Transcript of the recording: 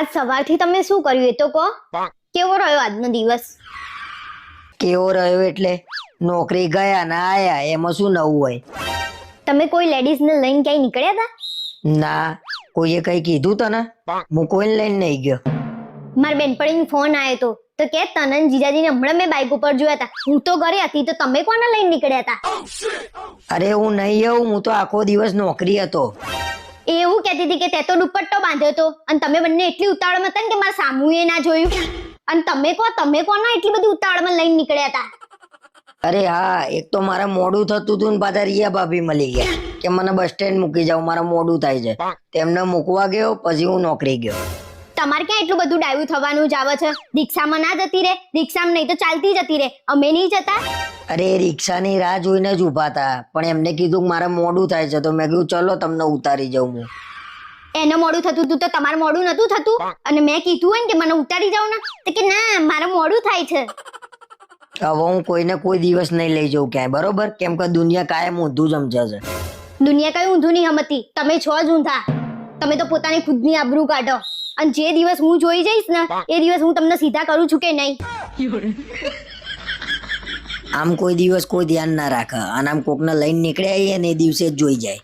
આજ સવારથી તમે શું કર્યું એ તો કહો. કેવો રહ્યો આજનો દિવસ? કેવો રહ્યો એટલે? નોકરી ગયા ને આયા એમાં શું નવું હોય? તમે કોઈ લેડીઝને લઈને ક્યાંય નીકળ્યા હતા ના કોઈએ કઈ કીધું તને? હું કોઈને લઈને નહીં ગયો. મારા બેનપણીનો ફોન આવ્યો તો તો કે તને ને જીજાજીને હમણાં મેં બાઇક ઉપર જોયા હતા હું તો ઘરે હતી તો તમે કોને લઈને નીકળ્યા હતા અરે હું નહીં આવું હું તો આખો દિવસ નોકરી હતો. એ એવું કહેતી હતી કે તે તો દુપટ્ટો બાંધ્યો હતો. અને તમે બંને એટલી ઉતાવળમાં હતા ને કે મારા સામુએ ના જોયું. અને તમે કહો તમે કોને એટલી બધી ઉતાવળમાં લઈને નીકળ્યા હતા? અરે હા એક તો મારા મોડું થતું હતું ને પાછા રિયા ભાભી મળી ગયા. કે મને બસ સ્ટેન્ડ મૂકી જાવ મારા મોડું થાય છે. તેમને મૂકવા ગયો પછી હું નોકરી ગયો. તમારે ક્યાં એટલું બધું ડાયું થવાનું જ આવે છે? રિક્ષામાં ના જતી રે. રિક્ષામાં નહીં તો ચાલતી જતી રે. અમે નહીં જતા? અરે રિક્ષાની રાહ જોઈને જ ઊભા હતા પણ એમને કીધું કે મારે મોડું થાય છે તો મેં કીધું ચલો તમને ઉતારી જાઉં હું. એને મોડું થતું હતું તો તમારે મોડું નતું થતું? અને મેં કીધું હોય ને કે મને ઉતારી જાવ ને તો કે ના મારે મોડું થાય છે. હવે હું કોઈને કોઈ દિવસ નહીં લઈ જાઉં ક્યાંય બરોબર? કેમ કે દુનિયા કાયમ ઊંધું જ સમજે છે દુનિયા કઈ ઊંધું નહીં હમતી તમે છો જ ઊંધા. તમે તો પોતાની ખુદની આબરૂ કાઢો. અને જે દિવસ હું જોઈ જઈશ ને એ દિવસ હું તમને સીધા કરું છું કે નહીં? આમ કોઈ દિવસ કોઈ ધ્યાન ના રાખે. અને આમ કોકને લઈને નીકળ્યા એ દિવસે જ જોઈ જાય.